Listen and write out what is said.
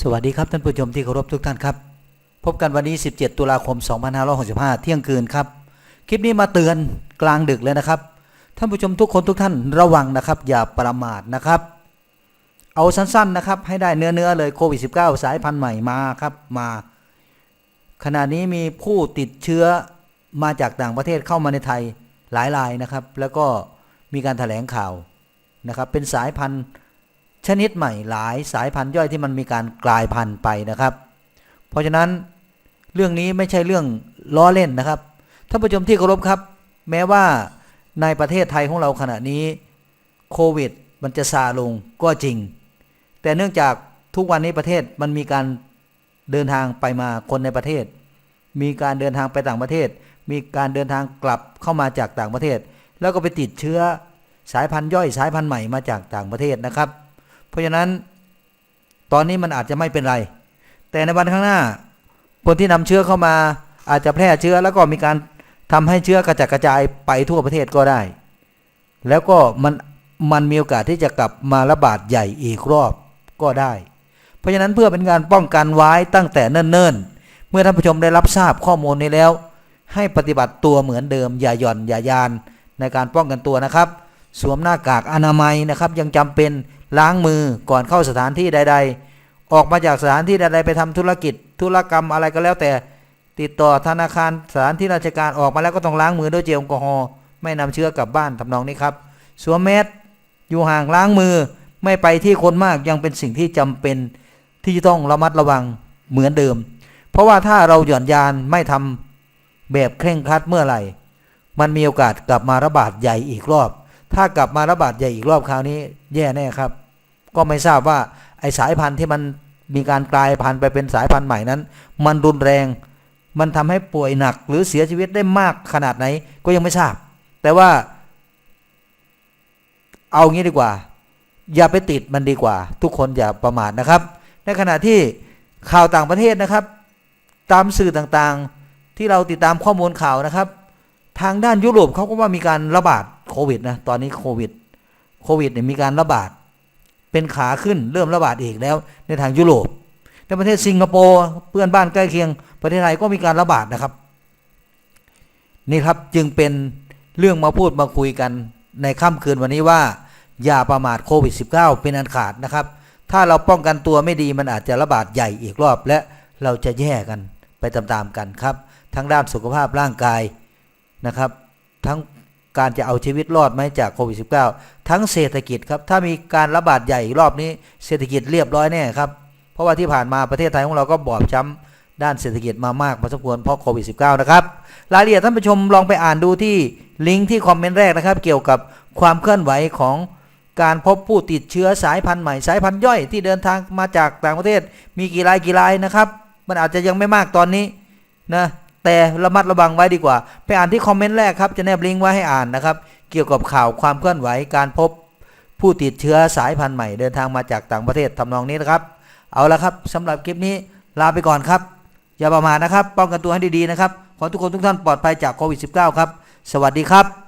สวัสดีครับท่านผู้ชมที่เคารพทุกท่านครับ พบกันวันนี้ 17 ตุลาคม 2565 เที่ยงคืนครับ คลิปนี้มาเตือนกลางดึกเลยนะครับ ท่านผู้ชมทุกคนทุกท่านระวังนะครับ อย่าประมาทนะครับ เอาสั้นๆนะครับ ให้ได้เนื้อๆเลยโควิด -19 สายพันธุ์ใหม่มาครับมา ขณะนี้มีผู้ติดเชื้อมาจากต่างประเทศเข้ามาในไทยหลายรายนะครับ แล้วก็มีการถแถลงข่าวนะครับ เป็นสายพันธุ์ ชนิดใหม่หลายสายพันธุ์ย่อยที่มันมีการกลายพันธุ์ไปนะครับ เพราะฉะนั้นเรื่องนี้ไม่ใช่เรื่องล้อเล่นนะครับท่านผู้ชมที่เคารพครับ แม้ว่าในประเทศไทยของเราขณะนี้โควิดมันจะซาลงก็จริง แต่เนื่องจากทุกวันนี้ประเทศมันมีการเดินทางไปมาคนในประเทศ มีการเดินทางไปต่างประเทศ มีการเดินทางกลับเข้ามาจากต่างประเทศ แล้วก็ไปติดเชื้อสายพันธุ์ย่อยสายพันธุ์ใหม่มาจากต่างประเทศนะครับ เพราะฉะนั้นตอนนี้มันอาจจะไม่เป็นไร แต่ในวันข้างหน้า คนที่นำเชื้อเข้ามาอาจจะแพร่เชื้อแล้วก็มีการทำให้เชื้อกระจัดกระจายไปทั่วประเทศก็ได้ แล้วก็มันมันมีโอกาสที่จะกลับมาระบาดใหญ่อีกรอบก็ได้ เพราะฉะนั้นเพื่อเป็นการป้องกันไว้ตั้งแต่เนิ่นๆ เมื่อท่านผู้ชมได้รับทราบข้อมูลนี้แล้ว ให้ปฏิบัติตัวเหมือนเดิมอย่าหย่อนอย่ายานในการป้องกันตัวนะครับ สวมหน้ากากอนามัยนะครับ ยังจำเป็นล้างมือก่อนเข้าสถานที่ใด ๆ ออกมาจากสถานที่ใด ๆ ไปทำธุรกิจ ธุรกรรมอะไรก็แล้วแต่ ติดต่อธนาคารสถานที่ราชการออกมาแล้วก็ต้องล้างมือด้วยเจลแอลกอฮอล์ไม่นำเชื้อกลับบ้านทำนองนี้ครับ สวมแมสอยู่ห่างล้างมือไม่ไปที่คนมากยังเป็นสิ่งที่จำเป็นที่จะต้องระมัดระวังเหมือนเดิม เพราะว่าถ้าเราหย่อนยานไม่ทำแบบเคร่งครัดเมื่อไหร่ มันมีโอกาสกลับมาระบาดใหญ่อีกรอบ ถ้ากลับมาระบาดใหญ่อีกรอบคราวนี้ แย่แน่ครับ ก็ไม่ทราบว่าไอสายพันธุ์ที่มันมีการกลายพันธุ์ไปเป็นสายพันธุ์ใหม่นั้น มันรุนแรง มันทำให้ป่วยหนักหรือเสียชีวิตได้มากขนาดไหน ก็ยังไม่ทราบ แต่ว่า เอางี้ดีกว่า อย่าไปติดมันดีกว่า ทุกคนอย่าประมาทนะครับ ในขณะที่ข่าวต่างประเทศนะครับ ตามสื่อต่างๆที่เราติดตามข้อมูลข่าวนะครับ ทางด้านยุโรปเขาก็ว่ามีการระบาด โควิดนะตอนนี้โควิดโควิดเนี่ยมีการระบาด เป็นขาขึ้นเริ่มระบาดอีกแล้ว ในทางยุโรปในประเทศสิงคโปร์เพื่อนบ้านใกล้เคียง ประเทศไทยก็มีการระบาดนะครับ นี่ครับจึงเป็นเรื่องมาพูดมาคุยกันในค่ำคืนวันนี้ว่า อย่าประมาทโควิด -19 เป็นอันขาดนะครับ ถ้าเราป้องกันตัวไม่ดีมันอาจจะระบาดใหญ่อีกรอบ และเราจะแย่กันไปตามๆกันครับ ทั้งด้านสุขภาพร่างกายนะครับ ทั้ง การจะเอาชีวิตรอดไหมจากโควิด -19 ทั้งเศรษฐกิจครับ ถ้ามีการระบาดใหญ่อีกรอบนี้ เศรษฐกิจเรียบร้อยแน่ครับ เพราะว่าที่ผ่านมาประเทศไทยของเราก็บอบช้ำด้านเศรษฐกิจมามากพอสมควรเพราะโควิด -19 นะครับ รายละเอียดท่านผู้ชมลองไปอ่านดูที่ลิงก์ที่คอมเมนต์แรกนะครับ เกี่ยวกับความเคลื่อนไหวของการพบผู้ติดเชื้อสายพันธุ์ใหม่สายพันธุ์ย่อยที่เดินทางมาจากต่างประเทศ มีกี่รายกี่รายนะครับ มันอาจจะยังไม่มากตอนนี้นะ แต่ระมัดระวังไว้ดีกว่า ไปอ่านที่คอมเมนต์แรกครับ จะแนบลิงก์ไว้ให้อ่านนะครับ เกี่ยวกับข่าวความเคลื่อนไหวการพบผู้ติดเชื้อสายพันธุ์ใหม่เดินทางมาจากต่างประเทศทำนองนี้นะครับ เอาละครับสำหรับคลิปนี้ลาไปก่อนครับ อย่าประมาทนะครับ ป้องกันตัวให้ดีๆนะครับ ขอทุกคนทุกท่านปลอดภัยจากโควิด -19 ครับ สวัสดีครับ